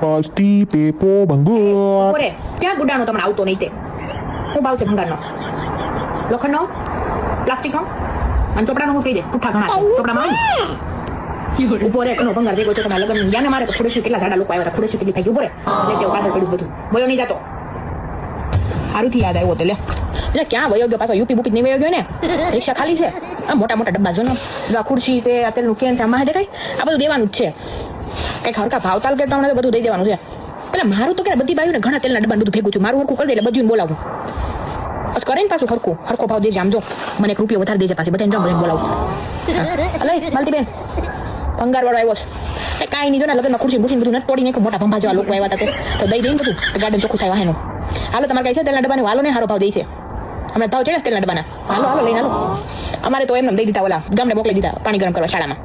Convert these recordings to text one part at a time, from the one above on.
અસ્તી પેપો ભંગોર ઓરે ક્યાં ગુડાનો તમને આવતો નહીં તે? હું ભાવ છે ભંગારનો. લોખંડનો? પ્લાસ્ટિકનો? અને ચોપડાનો હું કહી દે પુઠ્ઠા ઘણા ચોપડામાં ઊભો રે કનો ભંગાર ભેગો છો તમારા લગ્ન. યાને મારે તો ખુડેશું કેટલા ઝાડા લોકો આવ્યા હતા. ખુડેશું કેટલી થઈ ગઈ ઊભો રે. લે તેવું કાઢો પડ્યું બધું. બોયો નહીં જતો. સારુંથી યાદ આવ્યો તો લે. એટલે ક્યાં વયો ગયો? પાછો યુપી બુપી નહીં વયો ગયો ને? રિક્ષા ખાલી છે. આ મોટા મોટા ડબ્બા જો ને ખુરશી તે અત્યારનું કેન છે આમાં દેખાય આ બધું દેવાનું જ છે. કંઈક હરકા ભાવતાલ કે તમને તો બધું દઈ દેવાનું છે. પેલા મારું તો કે બધી બાયું ઘણા તેલના ડબ્બા બધું ભેગું છું. મારું હરખું કરી દે એટલે બધું બોલાવું. બસ કરે ને પાછું હરખું. હરખો ભાવ દેજે આમ જો. મને એક રૂપિયો વધારે દેજે પાછી. બધાને જો બધાને બોલાવું. અલે માલતી બેન ભંગાર વાળો આવ્યો છે. કાંઈ નહીં જો ને, લગ્નમાં ખુરશી બુરશી બધું નથી તોડી નાખ્યું. મોટા ભંભા જેવા લોકો આવ્યા હતા તો. દઈ દઈને બધું. ગાર્ડન ચોખ્ખું થાય વાહેનું. હાલો, તમારે કઈ છે તેલના ડબ્બાને? વાલો ને, હારો ભાવ દે છે. હમણાં ભાવ ને તેલના ડબ્બાના. હાલો હાલો, લઈને હાલો. અમારે તો એમને દઈ દીધા ઓલા ગામને મોકલી દીધા પાણી ગરમ કરવા શાળામાં.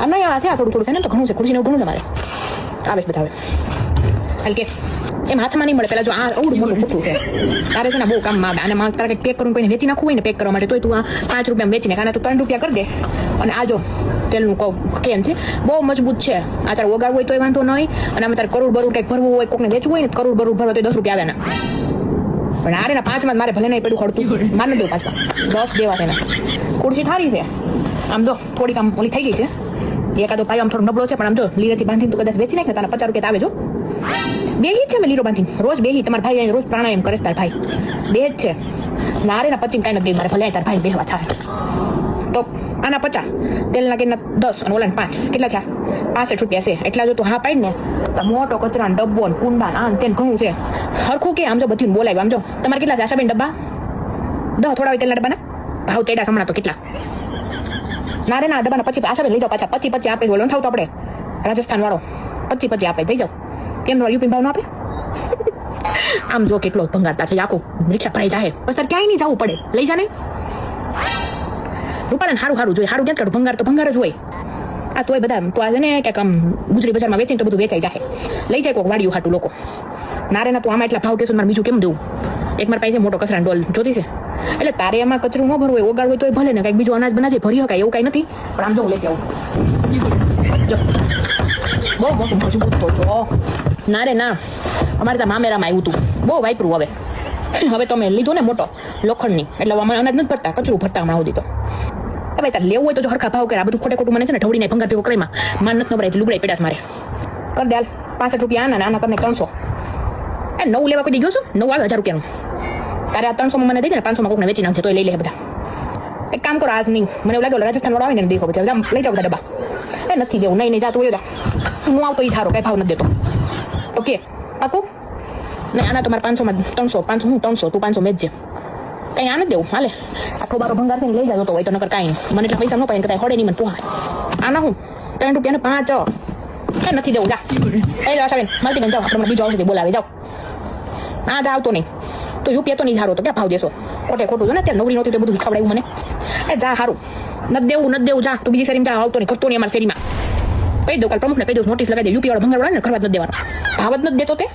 આમ નહીં આ છે આ થોડું થોડું છે, ને તો ઘણું છે ખુરશીને ઘણું તમારે આવે છે બધા હવે. હાલ કે, એમ હાથમાં નહીં મળે. પેલા જો આ અવડું મોટું મોટું છે. તારે છે ને બહુ કામ આવે. અને મારે તારે પેક કરવું કોઈને વેચી નાખવું હોય ને પેક કરવા માટે, તોય તું આ પાંચ રૂપિયા વેચીને કારણે તું ત્રણ રૂપિયા કરી દે. અને આ જો તેલનું કહું કેમ છે. બહુ મજબૂત છે. આ તારે ઓગાળવું હોય તોય વાંધો નહીં. અને આમાં તારે કરોડ બરોડ કંઈક ભરવું હોય, કોકને વેચવું હોય ને કરોડ બરોડ ભરવા તો દસ રૂપિયા આવે ના પણ આરે ના પાંચમાં મારે ભલે નહીં પડ્યું ખડતું. માર નથી પાછા. દસ દેવા તેના ખુરશી થારી છે. આમ જો થોડીક આમ ઓલી થઈ ગઈ છે. એકાદો પાયો આમ થોડો નબળો છે પણ આમ જો લીરેથી બાંધીને તો કદાચ વેચી નાખ ને તારા પચાસ રૂપિયા આવે જો. બેહી જ છે મેં લીરો બાંધીને. રોજ બેહી તમારા ભાઈ અહીં રોજ પ્રાણાયામ કરે તાર ભાઈ. બે જ છે. નારે ના પચીને કાંઈ નથી મારે ભલે તાર ભાઈ બેહવા થાય. તો આના પચાસ. તેલના કેના દસ અને ઓલાના પાંચ. કેટલા છે પાસઠ રૂપિયા છે. એટલા જો તું હા પાડ ને મોટો કચરા ડબ્બો ને કુંડા આમ તેમ ઘણું છે. હરખું કે આમ જો બધું બોલાવ્યું, આમ જો. તમારે કેટલા છે આશાબેન ડબ્બા? દહ થોડા હોય તેલના ડબ્બાના? ભાવ તેડા હમણાં તો કેટલા? ના રે, ના ડબ્બાના પચી આશાબેન લઈ જાઓ પાછા. પચી પચી આપે બોલો થાવ તો આપણે. રાજસ્થાન વાળો. પચી પચી આપે. દઈ જાઓ. કેમ યુપી ભાવ ના આપે? આમ જો કેટલો ભંગાતા છે. આખું રિક્ષા ભરાઈ જાય બસ ક્યાંય નહીં જવું પડે. લઈ જા નહીં રૂપાળાને સારું સારું જોઈએ. સારું ક્યાં કાઢું ભંગાર તો ભંગાર જ હોય. આ તોય બધા તો આ છે ને ક્યાંક આમ ગુજરી બજારમાં વેચીને તો બધું વેચાઈ જાય લઈ જાય કોઈક વાડિયું હાટું લોકો. નારે ના તું આમાં એટલા ભાવ કેસો મારે બીજું કેમ દેવું? એક મારા પાસે મોટો કચરા ડોલ. જોતી છે? એટલે તારે એમાં કચરું ન ભરવું હોય ઓગાળ હોય તોય ભલે ને કંઈક બીજું અનાજ બનાજે ભરી શકાય એવું કાંઈ નથી. પણ આમ જો લઈ જો. બહુ મોટું મજબૂત તો જો. ના રે ના, અમારે ત્યાં મામેરામાં આવ્યું હતું બહુ વાપરું હવે. હવે તમે લીધો ને મોટો લોખંડની, એટલે અમારે અમે અનાજ નથી ભરતા, કચરું ભરતા હમણાં તો. હવે તારે લેવું હોય તો જો હરખા ભાવ કરે આ બધું ખોટે ખોટું મને છે ને ઢવડીને ભંગા ભેગો કરીમાં માન નથી નબળાય લુગડાઈ પેડાસ મારે. કર દે પાસઠ રૂપિયા આના આના તમને ત્રણસો. એ નવું લેવા કોઈ ગયો છું? નવું આવે હજાર રૂપિયાનું. તારે આ ત્રણસોમાં મને દઈ દે ને, પાંચસોમાં કોઈને વેચી નાખશે તો લઈ લે બધા. એક કામ કરો આજ નહીં. મને એવું લાગે રાજસ્થાન વાળો આવે ને એને દેખો બધા. લઈ જાઓ બધા ડબ્બા. એ નથી દેવું, નહીં નહીં જાતું હોય હું આવતો એ થારો કઈ ભાવ નથી દેતો. ઓકે, પાકું? ને આના તમારે પાંચસોમાં ત્રણસો પાંચસો હું ત્રણસો તું પાંચસો મેચજે કઈ આ નથી દેવું હાલે આખો બારો ભંગાર થઈને લઈ જાજો તો હોય તો નકર કાંઈ મને એટલા પૈસા ન પાય કદાચ હોડે નહીં મને પોહાય આના હું ત્રણ રૂપિયા ને પાંચ એ નથી દેવું જા એ જાઓ સાહેબ મળતી બેન જાઓ આપણે બીજો આવશે બોલાવે જાઓ આ જા આવતો નહીં તો યુપીએ તો નહીં હારો તો ક્યાં ભાવ દેશો ખોટે ખોટું જો ને ત્યાં નવરી નહોતી તો બધું ખવડાવ્યું મને એ જા સારું નથી દેવું નથી દેવું જા તું બીજી શેરીમાં જા આવતો નહીં કરતો નહીં અમારી શેરીમાં કહી દઉં કાલ પ્રમુખને કહી દઉં નોટિસ લગાવી દે યુપી વાળો ભંગાર વાળા ને કરવા જ નથી દેવાનો ભાવ જ નથી દેતો તે